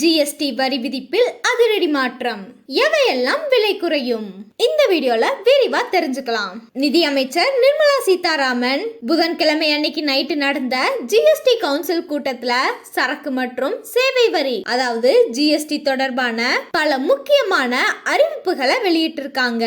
GST வரி விதிப்பில் அதிரடி மாற்றம். எவையெல்லாம் விலை குறையும்? இந்த வீடியோல விரிவா தெரிஞ்சுக்கலாம். நிதி அமைச்சர் நிர்மலா சீதாராமன் புதன்கிழமை அன்னைக்கு நைட்டு நடந்த ஜிஎஸ்டி கவுன்சில் கூட்டத்துல சரக்கு மற்றும் சேவை வரி அதாவது ஜிஎஸ்டி தொடர்பான பல முக்கியமான அறிவிப்புகளை வெளியிட்டிருக்காங்க.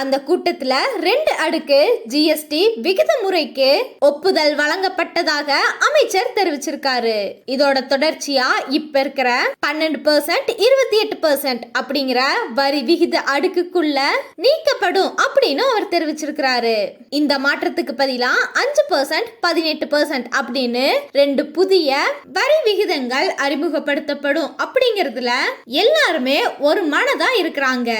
அந்த கூட்டத்துல ரெண்டு அடுக்கு ஜிஎஸ்டி விகித முறைக்கு ஒப்புதல் வழங்கப்பட்டதாக அமைச்சர் தெரிவிச்சிருக்காரு. இதோட தொடர்ச்சியா இப்ப இருக்கிற பன்னெண்டு பர்சன்ட் இருபத்தி எட்டு பர்சன்ட் அப்படிங்கிற வரி விகித அடுக்குக்குள்ள நீக்கப்படும் அப்படின்னு அவர் தெரிவிச்சிருக்கிறாரு. இந்த மாற்றத்துக்கு பதிலா அஞ்சு பர்சன்ட் பதினெட்டு பர்சன்ட் அப்படின்னு ரெண்டு புதிய வரி விகிதங்கள் அறிமுகப்படுத்தப்படும் அப்படிங்கிறதுல எல்லாருமே ஒரு மனதா இருக்கிறாங்க.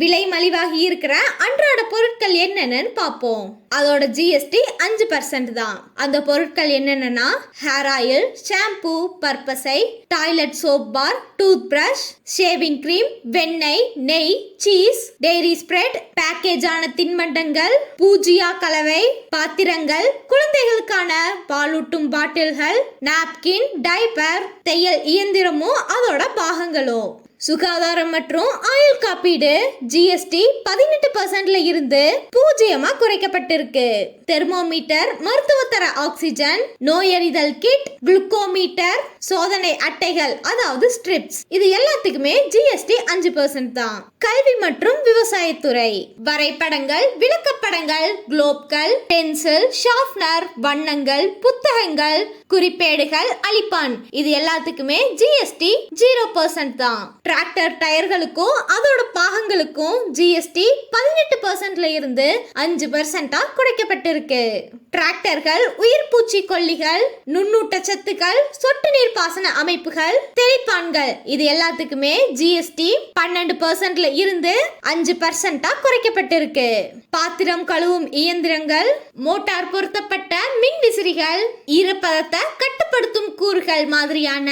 விலை மலிவாகி இருக்கிற அன்றாட பொருட்கள் என்னென்னு பார்ப்போம். அதோட ஜிஎஸ்டி அஞ்சு பர்சன்ட் தான். அந்த பொருட்கள் என்னென்னா hair oil shampoo பர்பஸை toilet soap bar tooth brush shaving cream வெண்ணெய் நெய் சீஸ் டெய்ரி ஸ்ப்ரெட் பேக்கேஜான தின்மண்டங்கள் தின்பண்டங்கள் பூஜியா கலவை பாத்திரங்கள் குழந்தைகளுக்கான பாலூட்டும் பாட்டில்கள் நாப்கின் டைப்பர் தையல் இயந்திரமும் அதோட பாகங்களும் சுகாதாரம் மற்றும் ஆயுள் காப்பீடு ஜிஎஸ்டி பதினெட்டு பர்சன்ட்ல இருந்து பூஜ்ஜியமா குறைக்கப்பட்டிருக்கு. தெர்மோமீட்டர் மருத்துவத்தர ஆக்சிஜன் நோயறிதல் கிட் குளுக்கோமீட்டர் சோதனை அட்டைகள் அதாவது ஸ்ட்ரிப்ஸ். இது எல்லாத்துக்குமே ஜிஎஸ்டி அஞ்சு பர்சன்ட் தான். கல்வி மற்றும் விவசாயத்துறை. வரைபடங்கள் விளக்கப்படங்கள் குளோப்கள் பென்சில் ஷார்ப்னர் வண்ணங்கள் புத்தகங்கள் குறிப்பேடுகள் அளிப்பான் இது எல்லாத்துக்குமே ஜிஎஸ்டி ஜீரோ பர்சன்ட் தான். டிராக்டர் டயர்களுக்கும் அதோட பாகங்களுக்கும் ஜிஎஸ்டி பதினெட்டு பர்சன்ட்ல இருந்து அஞ்சு பர்சன்டா குறைக்கப்பட்டிருக்கு. டிராக்டர்கள் உயிர் பூச்சி கொல்லிகள் நுண்ணூட்ட சத்துக்கள் சொட்டு நீர் பாசன அமைப்புகள் தெளிப்பான்கள் இது எல்லாத்துக்குமே ஜிஎஸ்டி பன்னெண்டு பர்சன்ட்ல இருந்து அஞ்சு பர்சன்டா குறைக்கப்பட்டிருக்கு. பாத்திரம் கழுவும் இயந்திரங்கள் மோட்டார் பொருத்தப்பட்ட மின் விசிறிகள் ஈரப்பதத்தை கட்டுப்படுத்தும் கூறுகள் மாதிரியான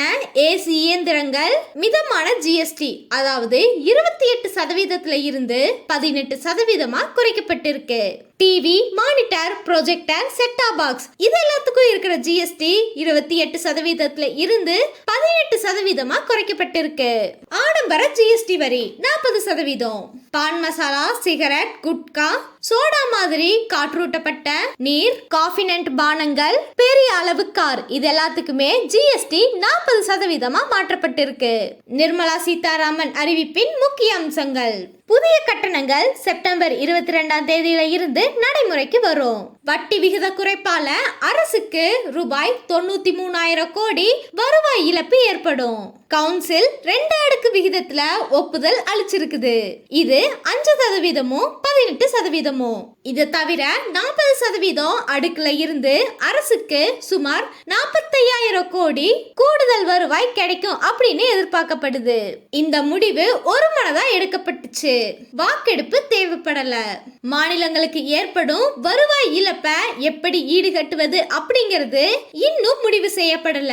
ஏசி இயந்திரங்கள் மிதமான ஜிஎஸ்டி அதாவது இருபத்தி எட்டு சதவீதத்துல இருந்து பதினெட்டு சதவீதமா குறைக்கப்பட்டிருக்கு. TV monitor projector set top box இது எல்லாத்துக்கும் இருக்கிற ஜிஎஸ்டி இருபத்தி எட்டு சதவீதத்துல இருந்து பதினெட்டு சதவீதமா குறைக்கப்பட்டிருக்கு. ஆடம்பர ஜிஎஸ்டி வரி நாற்பது சதவீதம். பான் மசாலா சிகரெட் குட்கா சோடா மாதிரி காற்றூட்டப்பட்ட நீர் காஃபினன்ட் பானங்கள் பெரிய அளவு கார் இது எல்லாத்துக்குமே ஜிஎஸ்டி நாற்பது சதவீதமா மாற்றப்பட்டிருக்கு. நிர்மலா சீதாராமன் அறிவிப்பின் முக்கிய அம்சங்கள். புதிய கட்டணங்கள் செப்டம்பர் இருபத்தி ரெண்டாம் தேதியில இருந்து நடைமுறைக்கு வரும். வட்டி விகித குறைப்பால அரசுக்கு ரூபாய் தொண்ணூத்தி மூணாயிரம் கோடி வருவாய் இழப்பு ஏற்படும். கவுன்சில் ரெண்டு அடுக்கு விகிதத்துல ஒப்புதல் இருக்குது. இது அஞ்சு சதவீதமும் பதினெட்டு சதவீதமும் இது தவிர நாற்பது சதவீதம் அடுக்குல இருந்து அரசுக்கு சுமார் நாற்பத்தையாயிரம் கோடி கூடுதல் வருவாய் கிடைக்கும் அப்படின்னு எதிர்பார்க்கப்படுது. இந்த முடிவு ஒரு மனதா எடுக்கப்பட்டுச்சு. வாக்கெடுப்பு தேவைப்படல. மாநிலங்களுக்கு ஏற்படும் வருவாய் இழப்ப எப்படி ஈடுகட்டுவது அப்படிங்கிறது இன்னும் முடிவு செய்யப்படல.